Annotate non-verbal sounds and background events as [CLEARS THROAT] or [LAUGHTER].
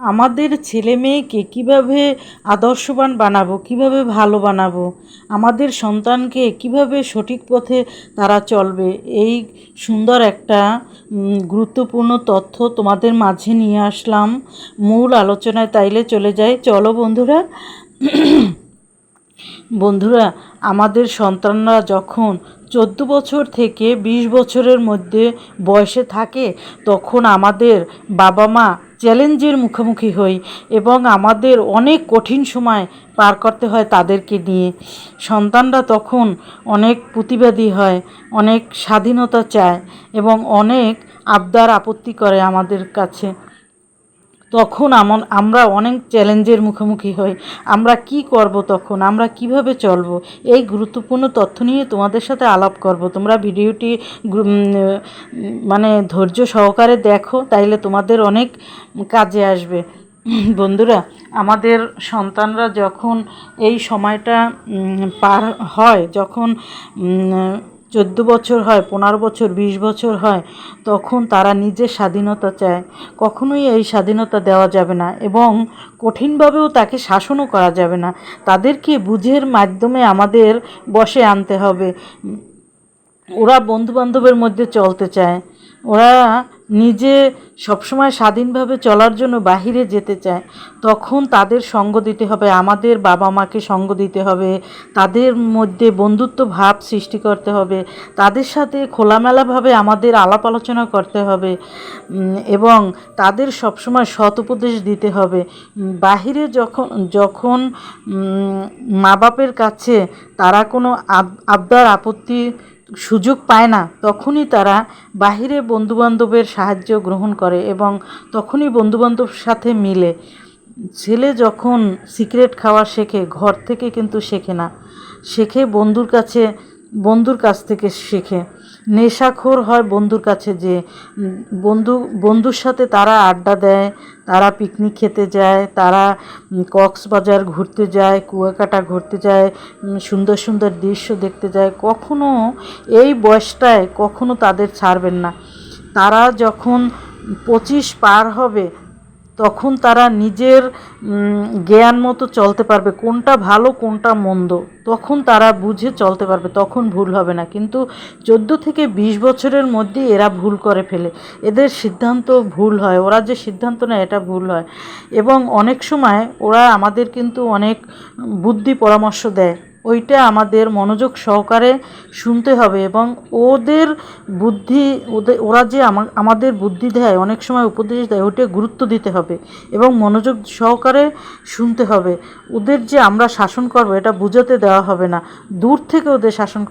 আমাদের ছেলে মেয়েকে কীভাবে আদর্শবান বানাবো, কীভাবে ভালো বানাবো, আমাদের সন্তানকে কীভাবে সঠিক পথে তারা চলবে, এই সুন্দর একটা গুরুত্বপূর্ণ তথ্য তোমাদের মাঝে নিয়ে আসলাম। মূল আলোচনায় তাইলে চলে যাই। চলো বন্ধুরা [CLEARS THROAT] বন্ধুরা, আমাদের সন্তানরা যখন চোদ্দ বছর থেকে বিশ বছরের মধ্যে বয়সে থাকে, তখন আমাদের বাবা মা চ্যালেঞ্জের মুখোমুখি হই এবং আমাদের অনেক কঠিন সময় পার করতে হয় তাদেরকে নিয়ে। সন্তানরা তখন অনেক প্রতিবাদী হয়, অনেক স্বাধীনতা চায় এবং অনেক আবদার আপত্তি করে আমাদের কাছে। তখন আমন আমরা অনেক চ্যালেঞ্জের মুখোমুখি হই। আমরা কি করব তখন? আমরা কীভাবে চলব? এই গুরুত্বপূর্ণ তথ্য নিয়ে তোমাদের সাথে আলাপ করব। তোমরা ভিডিওটি মানে ধৈর্য সহকারে দেখো, তাইলে তোমাদের অনেক কাজে আসবে। বন্ধুরা, আমাদের সন্তানরা যখন এই সময়টা পার হয়, যখন চোদ্দ বছর হয়, পনেরো বছর, বিশ বছর হয়, তখন তারা নিজের স্বাধীনতা চায়। কখনোই এই স্বাধীনতা দেওয়া যাবে না এবং কঠিনভাবেও তাকে শাসনও করা যাবে না। তাদেরকে বুঝের মাধ্যমে আমাদের বসে আনতে হবে। ওরা বন্ধুবান্ধবের মধ্যে চলতে চায়। ওরা নিজে সবসময় স্বাধীনভাবে চলার জন্য বাহিরে যেতে চায়, তখন তাদের সঙ্গ দিতে হবে, আমাদের বাবা মাকে সঙ্গ দিতে হবে, তাদের মধ্যে বন্ধুত্ব ভাব সৃষ্টি করতে হবে, তাদের সাথে খোলামেলাভাবে আমাদের আলাপ আলোচনা করতে হবে এবং তাদের সবসময় সৎ উপদেশ দিতে হবে। বাহিরে যখন যখন মা বাপের কাছে তারা কোনো আব- আবদার, আপত্তি সুযোগ পায় না, তখনই তারা বাহিরে বন্ধুবান্ধবের সাহায্য গ্রহণ করে এবং তখনই বন্ধুবান্ধব সাথে মিলে। ছেলে যখন সিক্রেট খাওয়া শেখে, ঘর থেকে কিন্তু শেখে না। শেখে বন্ধুর কাছে বন্ধুর কাছ থেকে শেখে। নেশাখোর হয় বন্ধুর কাছে যে বন্ধু, বন্ধুর সাথে তারা আড্ডা দেয়, তারা পিকনিক খেতে যায়, তারা কক্সবাজার ঘুরতে যায়, কুয়াকাটা ঘুরতে যায় সুন্দর সুন্দর দৃশ্য দেখতে যায়। কখনো এই বয়সটায় কখনো তাদের ছাড়বেন না। তারা যখন পঁচিশ পার হবে তখন তারা নিজের জ্ঞান মতো চলতে পারবে, কোনটা ভালো, কোনটা মন্দ। তখন তারা বুঝে চলতে পারবে, তখন ভুল হবে না। কিন্তু চোদ্দ থেকে বিশ বছরের মধ্যে এরা ভুল করে ফেলে। এদের সিদ্ধান্ত ভুল হয়, ওরা যে সিদ্ধান্ত নেয় এটা ভুল হয়। এবং অনেক সময় ওরা আমাদের কিন্তু অনেক বুদ্ধি পরামর্শ দেয়। ওইটা আমাদের মনোযোগ সহকারে শুনতে হবে এবং ওদের বুদ্ধি ওদের ওরা যে আমাদের বুদ্ধি দেয়, অনেক সময় উপদেশ দেয়, ওইটা গুরুত্ব দিতে হবে এবং মনোযোগ সহকারে শুনতে হবে। ওদের যে আমরা শাসন করব, এটা বুঝাতে দেওয়া হবে না। দূর থেকে ওদের শাসন